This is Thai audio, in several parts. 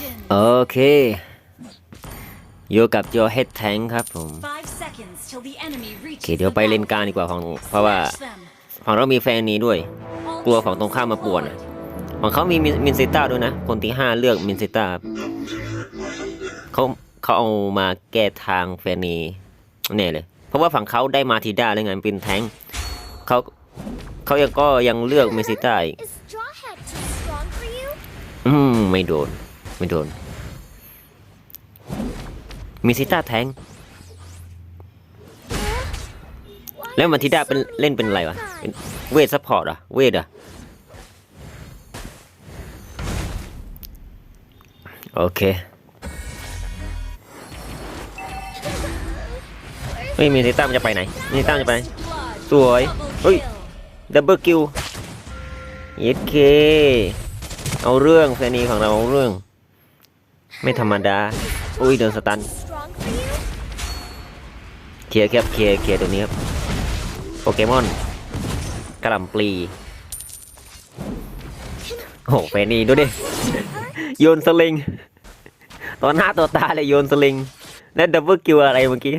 Legend. โอเค อยู่กับโจเฮดแทงครับผม Five seconds till the enemy โอ reaches เค เดี๋ยวไปเลนกลางดีกว่าของเพราะว่า Slash them. ฝั่งเรามีแฟนนี้ด้วย กลัวฝั่งตรงข้ามมาป่วนอะของเขามีมินมินซิต้าด้วยนะ คนที่ห้าเลือกมินซิต้าครับเขาเขาเอามาแก้ทางแฟนนีแน่เลย เพราะว่าฝั่งเขาได้มาทีด้าเลยไงเป็นแทงค์เขาเขายังก็ยังเลือกมินซิต้าอีก Is Straw Hat too strong for you? อืม ไม่โดน ไม่โดน มีซิต้าแทง แล้ว are มาทิดาเป็นเล่นเป็นอะไรวะเป็นเวทซัพพอร์ตเหรอะเวทเหรอะโอเคเฮ้ยมีซิต้ามันจะไปไหน มีซิต้ามันจะไปไหน สวย เฮ้ย ดับเบิลคิวเย็ดเค เอาเรื่องแฟนีของเราเอาเรื่อง ไม่ธรรมดา อุ้ยโดนสตันเคลียร์ครับเคลียร์เคลียร์ตรงนี้ครับ โปเกมอนกระลำปลี โอ้โหแฟนนีดูดิ โยนสลิงต่อหน้าต่อตาเลยโยนสลิง แล้วดับเบิลคิวอะไรเมื่อกี้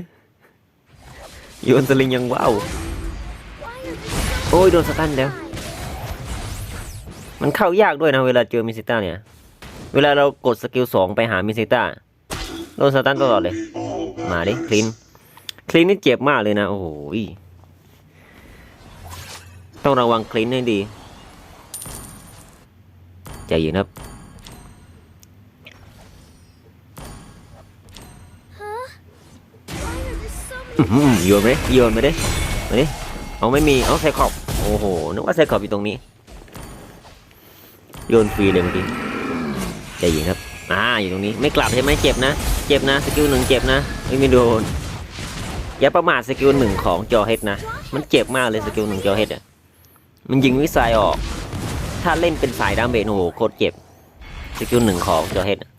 โยนสลิงยังว้าว โอ้ยโดนสตันแล้ว มันเข้ายากด้วยนะเวลาเจอมิซิต้าเนี่ย เวลาเรากดสกิลสองไปหามิซิต้าโดนสตันตลอดเลย มาดิคลีนคลีนนี่เจ็บมากเลยนะ โอ้โหยต้องระวังคลีนให้ดี ใจเย็นครับ Huh? Why are there so อื้อ many หือโยนไปดิโยนไปดิมาดิเอาไม่มี เอาไซคอบ โอ้โห นึกว่าไซคอบอยู่ตรงนี้ โยนฟรีเลยเมื่อกี้ ใจเย็นครับอ่าอยู่ตรงนี้ไม่กลับใช่ไหมเจ็บนะ เจ็บนะสกิลหนึ่งเจ็บนะไม่มีโดนอย่าประมาทสกิลหนึ่งของจอเฮดนะ มันเจ็บมากเลยสกิลหนึ่งจอเฮดอะมันยิงวิสัยออก ถ้าเล่นเป็นสายดาเมจโอโหโคตรเจ็บสกิลหนึ่งของจอเฮดอะ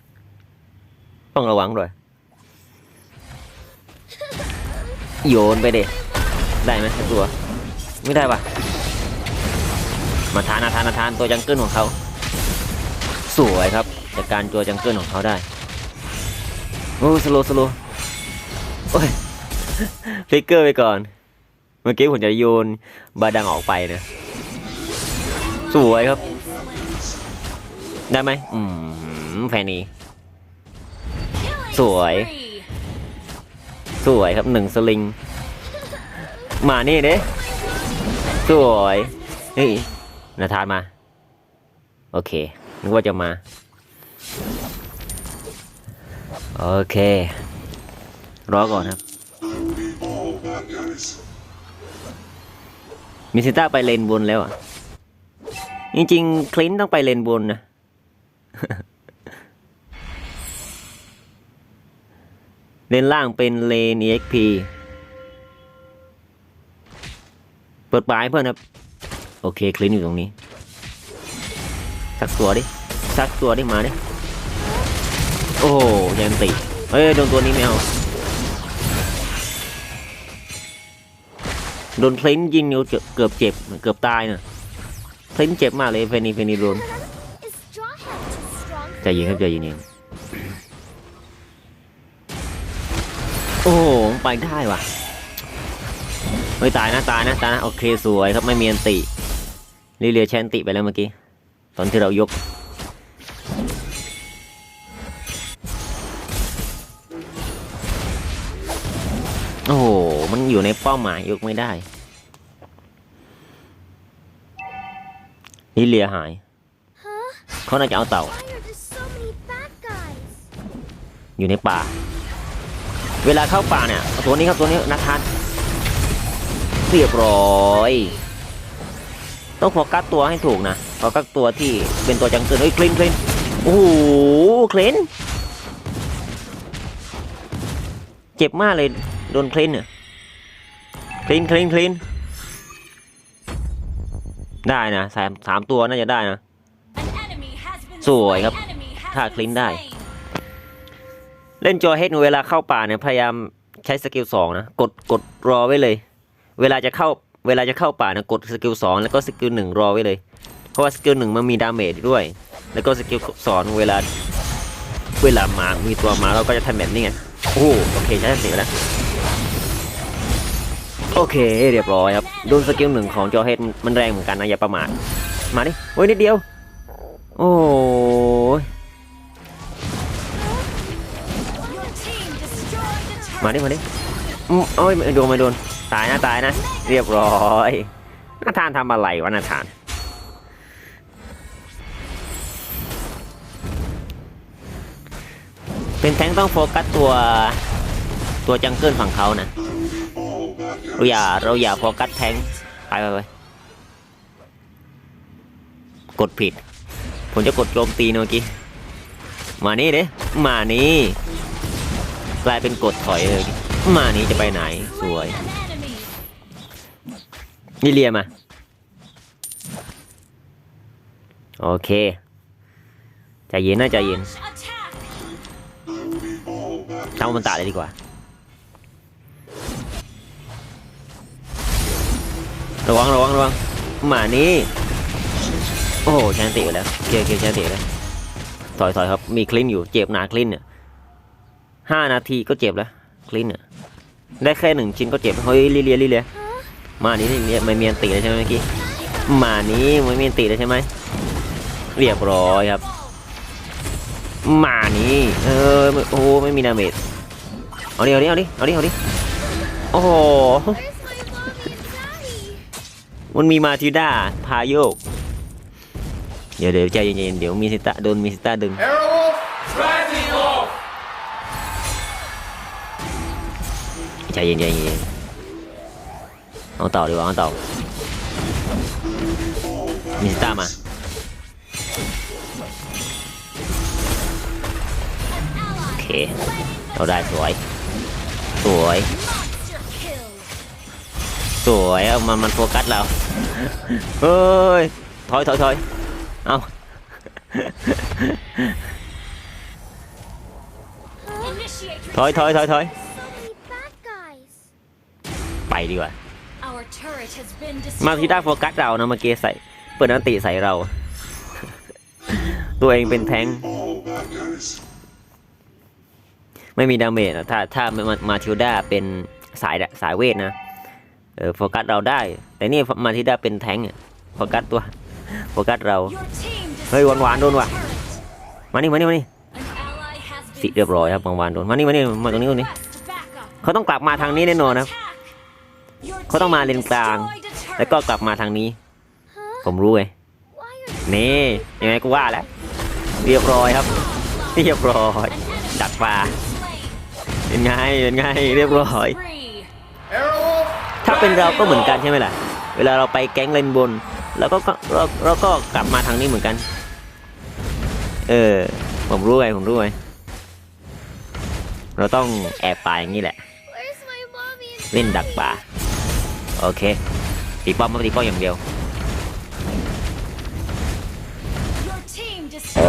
ต้องระวังด้วยโยนไปเด็ได้ไหมตัว ไม่ได้ปะมาทานอาทานอาทานตัวจังเกิลของเขา สวยครับ จากการตัวจังเกิลของเขาได้โอ้สโลสโลโอ้ยฟลิกเกอร์ไปก่อน เมื่อกี้ผมจะโยนบาดังออกไปนะ สวยครับ ได้ไหมอืมแฟนนี้สวย สวยครับหนึ่งสลิง มานี่เด้สวยนี่นาธานมา โอเค นึกว่าจะมา โอเค รอก่อนครับ มิซิต้าไปเลนบนแล้วอะ จริงๆ คลินต้องไปเลนบนนะ เลนล่างเป็นเลน EXP เปิดปลายเพื่อนครับ โอเค คลินอยู่ตรงนี้ สักตัวดิ สักตัวดิ มาดิ โอ้ยันติเฮ้ยโดนตัวนี้ไม่เอาโดนคลินยิงนิ้วเกือบเกือบเจ็บเกือบตายน่ะคลินเจ็บมากเลยเฟนีเฟนีโดนใจเย็นครับใจเย็นๆโอ้โหไปได้ว่ะไม่ตายนะตายนะตายนะโอเคสวยครับไม่มีอันติลิเลียแชนติไปแล้วเมื่อกี้ตอนที่เรายก โอ้โห มันอยู่ในเป้าหมายยกไม่ได้ลิเลียหาย เขาน่าจะเอาเต่า อยู่ในป่า เวลาเข้าป่าเนี่ยตัวนี้ครับตัวนี้นาทานเรียบร้อย ต้องโฟกัสตัวให้ถูกนะโฟกัสตัวที่เป็นตัวจังเกิลเฮ้ยคลินคลินโอ้โหคลินเจ็บมากเลย โดนคลินเนี่ยคลินคลินคลินได้นะสามสามตัวน่าจะได้นะ สวยครับ ถ้าคลินได้ เล่นจอเฮดเวลาเข้าป่าเนี่ยพยายามใช้สกิลสองนะ กดกดรอไว้เลย เวลาจะเข้าเวลาจะเข้าป่านะกดสกิลสองแล้วก็สกิลหนึ่งรอไว้เลย เพราะว่าสกิลหนึ่งมันมีดาเมจด้วย แล้วก็สกิลสองเวลาเวลามามีตัวมาเราก็จะทำแบบนี้ไง โอ้โอเคใช้เสียแล้ว โอเคเรียบร้อยครับโดนสกิลหนึ่งของจอเฮดมันแรงเหมือนกันนะอย่าประมาทมาดิโอ้ยนิดเดียว โอ้ยมาดิมาดิอืมโอ้ยไม่โดนไม่โดนตายนะตายนะ เรียบร้อยนาธานทำอะไรวะนาธานเป็นแทงต้องโฟกัสตัวตัวจังเกิลฝั่งเขานะ เราอย่าเราอย่าโฟกัสแทงไปไปไปกดผิด ผมจะกดโจมตีนะเมื่อกี้ มานี่เด้มานี่กลายเป็นกดถอยเลย มานี้จะไปไหน สวย นี่เรียมา โอเค ใจเย็นนะใจเย็นทำมันตาเลยดีกว่า ระวังระวังระวังหมานี่โอ้โหแชนติไปแล้วโอเคโอเคแชนติแล้วถอยถอยครับ มีคลินอยู่เจ็บหนาคลินเนี่ยห้านาทีก็เจ็บแล้วคลินเนี่ยได้แค่หนึ่งชิ้นก็เจ็บเฮ้ยลิเลียลิเลียมานี่ลิเลียไม่เมีอันติเลยใช่ไหมเมื่อกี้มานี้ไม่เมีอันติเลยใช่ไหมเรียบร้อยครับมานี่เออโอ้ไม่มีดาเมจเอาดิเอาดิเอาดิเอาดิเอาดิโอ้โห มันมีมาทิวด้าพาโยก เดี๋ยวเดี๋ยวใจเย็นๆเดี๋ยวมีซิตาโดนมีซิตาดึง Airwolf, rising off! ใจเย็นใจเย็นเอาต่อดีกว่าเอาต่อมีซิตามาโอเคเราได้สวย สวย Monster kill. สวยเอามันมันโฟกัสเราเฮ้ยถอยถอยถอยเอา Initiate ถอยถอยถอยถอย So many bad guys. ไปดีกว่า Our turret has been มาที่ได้ destroyed. โฟกัสเรานะเมื่อกี้ใส่ เปิดอันติใส่เรา ตัวเองเป็นแทงค์ไม่มีดาเมจอะถ้าถ้ามามาทิวด้าเป็นสายสายเวทนะ เออโฟกัสเราได้ แต่นี่มาทิวด้าเป็นแทงค์อะโฟกัสตัวโฟกัสเรา Your team เฮ้ยหวานๆโดนว่ะ turret. มานี่มานี่มานี่ An ally has สิ been เรียบร้อยครับบางวันโดนมานี่มานี่มาตรงนี้ตรงนี้ Request backup. เขาต้องกลับมาทางนี้แน่นอนนะครับ Attack. Your เขาต้องมา team เลนกลาง destroyed a turret. แล้วก็กลับมาทางนี้ Huh? ผมรู้ไง Why are นี่ยังไงก็ว่าแล้วเรียบร้อยครับเรียบร้อย An enemy ดักปลา slain. เป็นไงเป็นไงเรียบร้อย Three. Airwolf, ถ้าเป็นเราก็เหมือนกันใช่ไหมล่ะ เวลาเราไปแก๊งเลนบนแล้วก็เราเราก็กลับมาทางนี้เหมือนกัน เออ ผมรู้ไงผมรู้ไงเราต้องแอบปลาอย่างนี้แหละ เล่นดักปลาโอเค ตีป้อมมาตีป้อมอย่างเดียว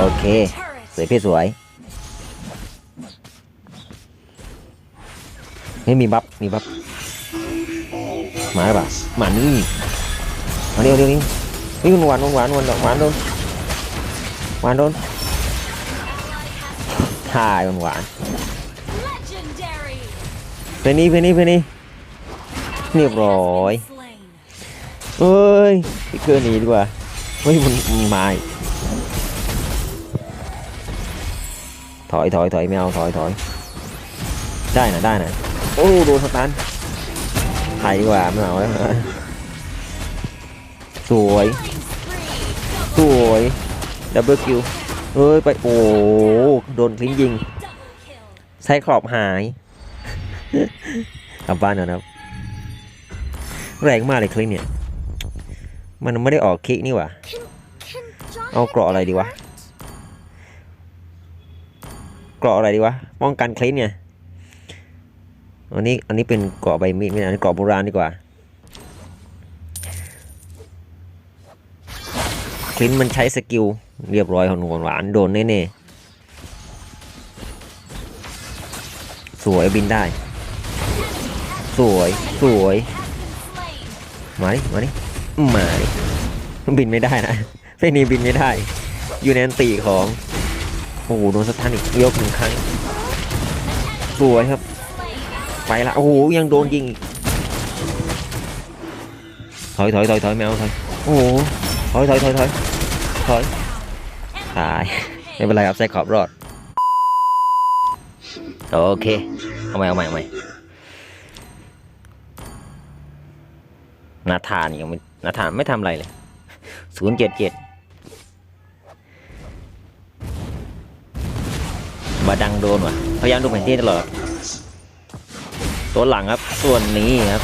โอเค สวยพี่สวย ไม่มีบัฟ มีบัฟ มาหรือเปล่ามานี่มาเร็วเร็วนี่นี่มันหวานหวานหวานหวานหวานโดนหวานโดนถ่ายมันหวาน Legendary. เพนี่เพนี่เพนี่เรียบร้อย Slain. เอ้ยพี่เกอร์หนีดีกว่าเฮ้ยมันมันมาอีกถอยถอยถอยไม่เอาถอยถอยได้นะได้นะโอ้โดนสตัน ถ่ายดีกว่าไม่เอาแล้วสวยสวยดับเบิลคิวเฮ้ยไปโอ้โดนคลิงยิง Double kill. ไซคลอบหายกลับบ้านเถอะนะแรงมากเลยคลิงเนี่ย มันไม่ได้ออกคลิกนี่หว่าเอาเกราะอะไรดีวะเกราะอะไรดีวะป้องกันคลินเนี่ย อันนี้อันนี้เป็นเกาะใบมีดไม่ใช่อันนี้เกาะโบราณดีกว่าคลินมันใช้สกิลเรียบร้อยของหนวหวานโดนแน่ๆสวยบินได้ สวยสวยมาดิมาดิมาดิบินไม่ได้นะเฟนี่บินไม่ได้ อยู่ในอันตีของโอ้โหโดนสถานอีกยกหนึ่งครั้งสวยครับ ไปละโอ้โหยังโดนยิงอีกถอยถอยถอยถอยแมวถอยโอ้โหถอยถอยถอยถอยถอยตายไม่เป็นไรครับใส่ขอบรอดโอเคเอาใหม่เอาใหม่เอาใหม่นาธานยังไม่นาธานไม่ทำอะไรเลยศูนย์เจ็ดเจ็ดบาดังโดนว่ะพยายามดูแผนที่ตลอด ตัวหลังครับ ส่วนนี้ครับ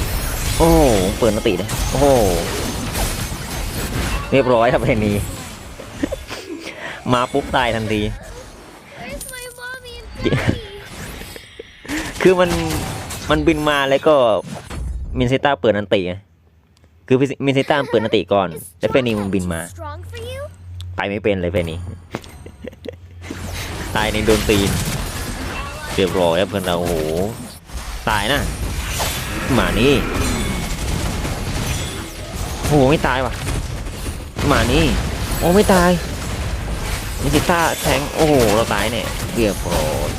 โอ้เปิดมติเลยโอ้เรียบร้อยครับเพนนี้ มาปุ๊บตายทันทีคือมันมันบินมาแล้วก็มินเซต้าเปิดอันติคือมินเซต้าเปิดอันติก่อน แล้วเฟนีมันบินมาไปไม่เป็นเลยเฟนีตายในโดนตีนเรียบร้อยแล้วเพื่อนเราโอ้โห ตายนะหมานี่โอ้โหไม่ตายว่ะหมานี่โอ้ไม่ตายมินเซต้าแทงโอ้โหเราตายเนี่ยเรียบร้อย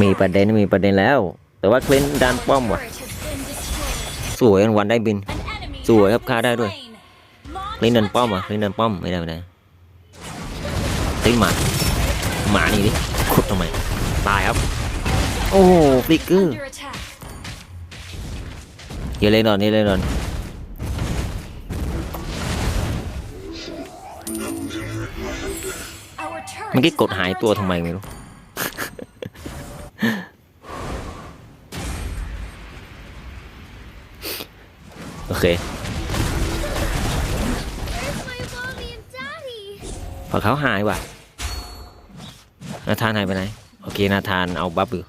มีประเด็นมีประเด็นแล้ว แต่ว่าเคลนดันป้อมว่ะสวยวันได้บิน สวยครับฆ่าได้ด้วยเคลนดันป้อมอะเคลนดันป้อมไม่ได้ไม่ได้ตีหมาหมานี่ดิขุดทำไมตายครับ โอ้โหฟิกเกอร์ Under attack. อย่าเล่นนอนนี่เล่นนอนมื่อกี้ is กดหายตัวทำไมไม่รู้โอเคพอเขาหายว่ะนาธานหายไปไหน โอเคนาธานเอาบัฟอยู่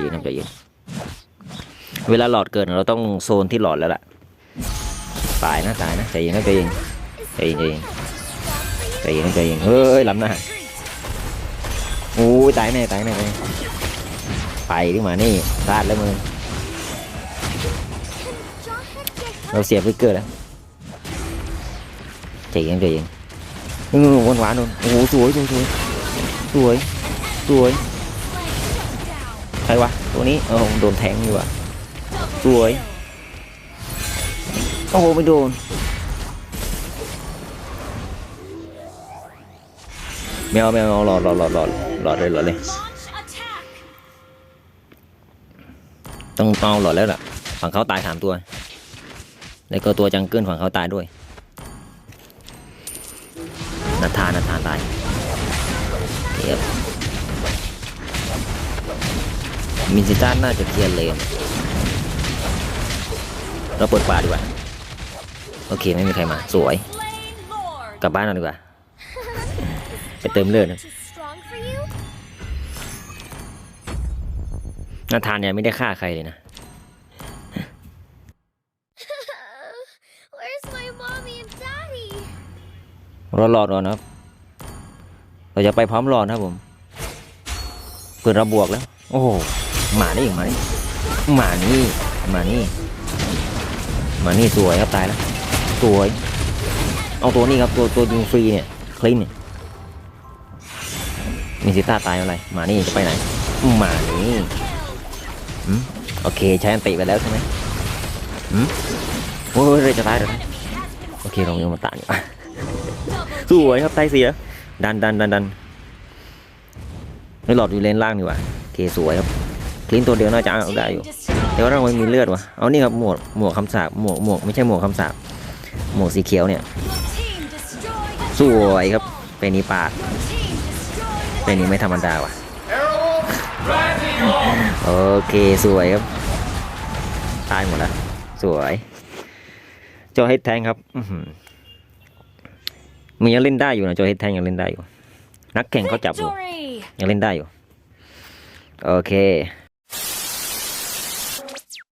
เย็นนะใจเย็นเวลาหลอดเกิดเราต้องโซนที่หลอดแล้วล่ะตายนะตายนะใจเย็นนะใจเย็น Is Hey, my hey. pet strong for you? ใจเย็นใจเย็นเฮ้ยล้ำหน้าโอ้ยตายแน่ตายแน่ตายแน่ไปดิมานี่พลาดแล้วมึงเราเสียฟิกเกอร์แล้วใจเย็นใจเย็นเออหวานหวานนู่นโอ้โหสวยสวยสวยสวยสวย ใครวะ ตัวนี้เออโดนแทงอยู่ว่ะ Double Sủi. kill. โอ้โหไม่โดนไม่เอาไม่เอาหลอดหลอดหลอดหลอดหลอดเลยหลอดเลยต้องต้องเอาหลอดแล้วล่ะ ฝั่งเขาตายสามตัว แล้วก็ตัวจังเกิลฝั่งเขาตายด้วยนาธานนาธานตายเทียบ มินซิต้าน่าจะเคลียร์เลนเราเปิดป่าดีกว่า โอเคไม่มีใครมา สวย Slain Lord. กลับบ้านเราดีกว่า ไปเติมเลือดนะ Too strong for you? นาธานเนี่ยไม่ได้ฆ่าใครเลยนะ Where's my mommy and daddy? รอรอรอนะครับ เราจะไปพร้อมรอนะครับผมเปิดระบวกแล้ว โอ้โหห มานี่อีกหมานี่หมานี่หมานี่หมานี่สวยครับตายแล้วสวย เอาตัวนี้ครับตัวตัวยิงฟรีเนี่ยคลินเนี่ยมีซิต้าตายอะไรหมานี่จะไปไหนหมานี่อืมโอเคใช้อันติไปแล้วใช่ไหมอืมโอ้ยเลยจะตายแล้ว Enemy has been โอเคเรายังมาตานอยู่สวยครับไตเสียดันดันดันดันไม่หลอดอยู่เลนล่างดีกว่าโอเคสวยครับ ลินตัวเดียวน่าจะเอาได้อยู่ แต่ว่าเราไม่มีเลือดว่ะ เอานี่ครับหมวกหมวกคำสาบหมวกหมวกไม่ใช่หมวกคำสาบหมวกสีเขียวเนี่ย สวยครับ เป็นนี้ปาด เป็นนี้ไม่ธรรมดาว่ะ โอเคสวยครับ ตายหมดแล้ว สวย จอเฮดแทงครับมันยังเล่นได้อยู่นะจอเฮดแทงยังเล่นได้อยู่ นักแข่งเขาจับอยู่ยังเล่นได้อยู่ โอเค